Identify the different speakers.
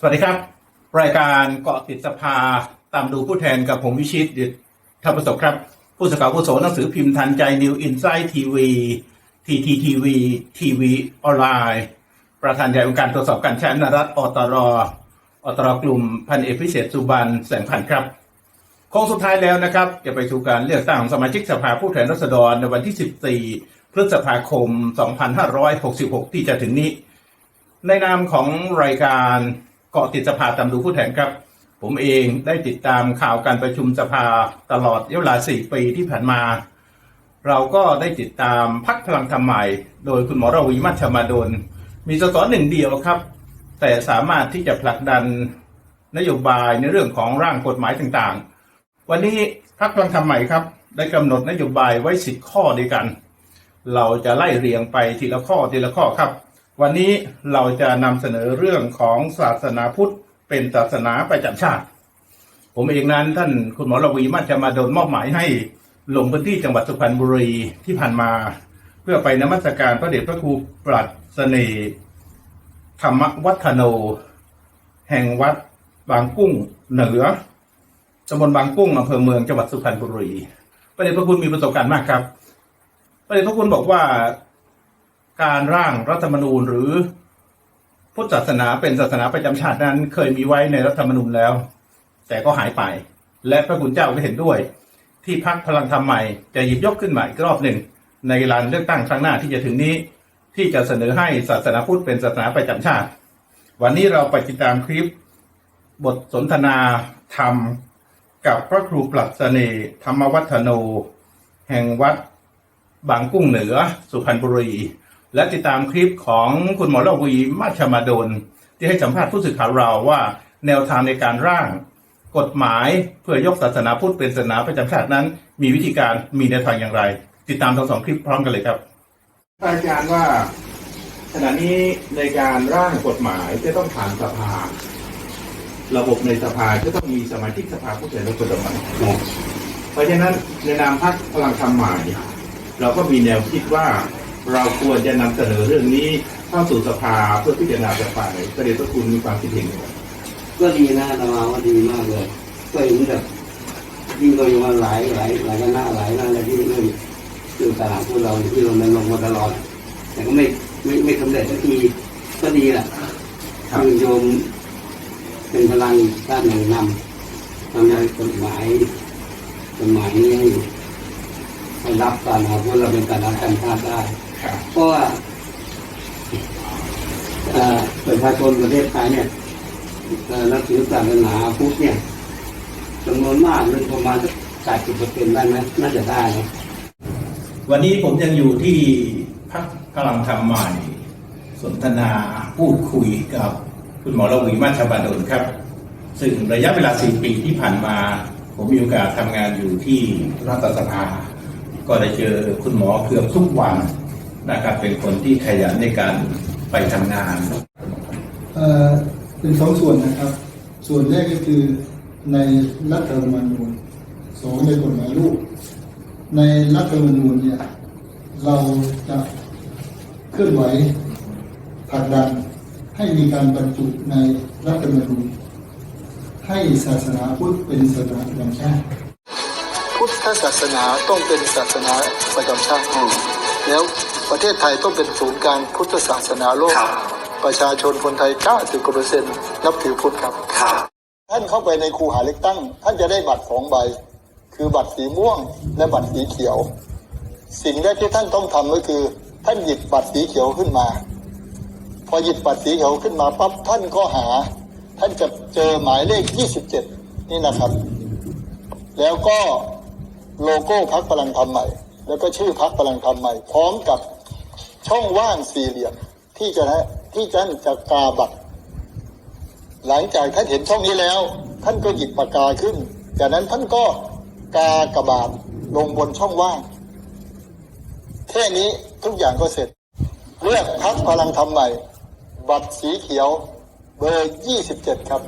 Speaker 1: สวัสดีครับ รายการเกาะติดสภาตามดูผู้แทนกับผมวิชิตดิตทประสบครับ ผู้สื่อข่าวผู้โสหนังสือพิมพ์ทันใจนิวอินไซต์ทีวีทีทีทีวีทีวีออนไลน์ประธานใหญ่องค์การตรวจสอบการใช้อำนาจรัฐอตรอตรกลุ่มพันเอกพิเศษสุบันแสงพันครับโค้งสุดท้ายแล้วนะครับ จะไปสู่การเลือกตั้งของสมาชิกสภาผู้แทนราษฎรในวันที่ 14 พฤษภาคม 2566 ที่จะถึงนี้ ในนามของรายการ เกาะติดสภาตามดูผู้แทนครับ ผมเองได้ติดตามข่าวการประชุมสภาตลอดระยะเวลา4ปีที่ผ่านมา เราก็ได้ติดตามพักพลังธรรมใหม่ โดยคุณหมอรวีมัชมาดล มีสสหนึ่งเดียวครับ แต่สามารถที่จะผลักดันนโยบายในเรื่องของร่างกฎหมายต่างๆ วันนี้พักพลังธรรมใหม่ครับ ได้กำหนดนโยบายไว้สิบข้อด้วยกัน เราจะไล่เรียงไปทีละข้อทีละข้อครับ วันนี้เราจะนำเสนอเรื่องของศาสนาพุทธเป็นศาสนาประจำชาติ ผมเองนั้นท่านคุณหมอระวีมัชฌมาโดลมอบหมายให้ลงพื้นที่จังหวัดสุพรรณบุรีที่ผ่านมา เพื่อไปนมัสการพระเดชพระครูปรัชเสน่ห์ธรรมวัฒโน แห่งวัดบางกุ้งเหนือตำบลบางกุ้งอำเภอเมืองจังหวัดสุพรรณบุรีพระเดชพระคุณมีประสบการณ์มากครับพระเดชพระคุณบอกว่า การร่างรัฐธรรมนูญหรือพุทธศาสนาเป็นศาสนาประจำชาตินั้น เคยมีไว้ในรัฐธรรมนูญแล้ว แต่ก็หายไป และพระคุณเจ้าก็เห็นด้วย ที่พักพลังธรรมใหม่จะหยิบยกขึ้นใหมาอีกรอบหนึ่งในลานเลือกตั้งครั้งหน้าที่จะถึงนี้ ที่จะเสนอให้ศาสนาพุทธเป็นศาสนาประจำชาติ วันนี้เราไปติดตามคลิป บทสนทนาธรรม กับพระครูปรัชเสนธรรมวัฒโน แห่งวัดบางกุ้งเหนือ สุพรรณบุรี และติดตามคลิปของคุณหมอระวีมาชมาดลที่ให้สัมภาษณ์ผู้สื่อข่าวเราว่าแนวทางในการร่าง กฎหมายเพื่อยกศาสนาพุทธเป็นศาสนาประจำชาตินั้น มีวิธีการมีแนวทางอย่างไร ติดตามทั้งสองคลิปพร้อมกันเลยครับอาจารย์ว่าขณะนี้ในการร่างกฎหมายจะต้องผ่านสภา ระบบในสภาจะต้องมีสมาชิกสภาผู้แทนราษฎรเพราะฉะนั้นในนามพรรคพลังธรรมใหม่เราก็มีแนวคิดว่า เราควรจะนำเสนอเรื่องนี้เข้าสู่สภาเพื่อพิจารณาต่อไปประเด็นที่คุณมีความคิดเห็นอย่างไร
Speaker 2: ก็ดีนะอาตมาว่าดีมากเลยก็เห็นแบบยิ่งเราอยู่มาหลายหลายหลายคณะหลายนั่นเลยที่เรื่องเรื่องตลาดพวกเราที่เราลงมาตลอด แต่ก็ไม่ไม่ไม่สำเร็จสักทีก็ดีแหละคือโยมเป็นพลังด้านหนึ่งนำทำให้กฎหมายกฎหมายนี้ให้ให้รับการเอาพวกเราเป็นการรับการชาติได้
Speaker 1: ครับ
Speaker 2: เพราะว่าประชาชนประเทศไทยเนี่ยนับถือศาสนาพุทธเนี่ยจำนวนมากเลยประมาณสักแปดสิบเปอร์เซ็นต์ได้ไหมน่าจะได้นะ
Speaker 1: วันนี้ผมยังอยู่ที่พักพลังธรรมใหม่ สนทนาพูดคุยกับคุณหมอระวีมาชบาดลครับ ซึ่งระยะเวลาสี่ปีที่ผ่านมา ผมมีโอกาสทำงานอยู่ที่รัฐสภา ก็ได้เจอคุณหมอเกือบทุกวัน นะครับ เป็นคนที่ขยันในการไปทำงาน
Speaker 3: เอ่อเป็นสองส่วนนะครับ ส่วนแรกก็คือในรัฐธรรมนูญสองในกฎหมายลูก ในรัฐธรรมนูญเนี่ยเราจะเคลื่อนไหวผลักดันให้มีการบรรจุในรัฐธรรมนูญให้ศาสนาพุทธเป็นศาสนาประจำชาติ
Speaker 4: พุทธศาสนาต้องเป็นศาสนาประจำชาติแล้ว ประเทศไทยต้องเป็นศูนย์กลางพุทธศาสนาโลกประชาชนคนไทย 90กว่าเปอร์เซ็นต์นับถือพุทธครับท่านเข้าไปในคูหาเลือกตั้ง ท่านจะได้บัตรสองใบ คือบัตรสีม่วงและบัตรสีเขียว สิ่งแรกที่ท่านต้องทำก็คือ ท่านหยิบบัตรสีเขียวขึ้นมา พอหยิบบัตรสีเขียวขึ้นมาปั๊บท่านก็หา ท่านจะเจอหมายเลข 27 นี่นะครับ แล้วก็โลโก้พักพลังธรรมใหม่ แล้วก็ชื่อพักพลังธรรมใหม่ พร้อมกับ ช่องว่างสี่เหลี่ยมที่จะที่ท่านจะกาบัตรหลังจากท่านเห็นช่องนี้แล้ว ท่านก็หยิบปากกาขึ้น จากนั้นท่านก็กากระบาดลงบนช่องว่าง แค่นี้ทุกอย่างก็เสร็จ เลือกพักพลังธรรมใหม่ บัตรสีเขียวเบอร์ 27 ครับ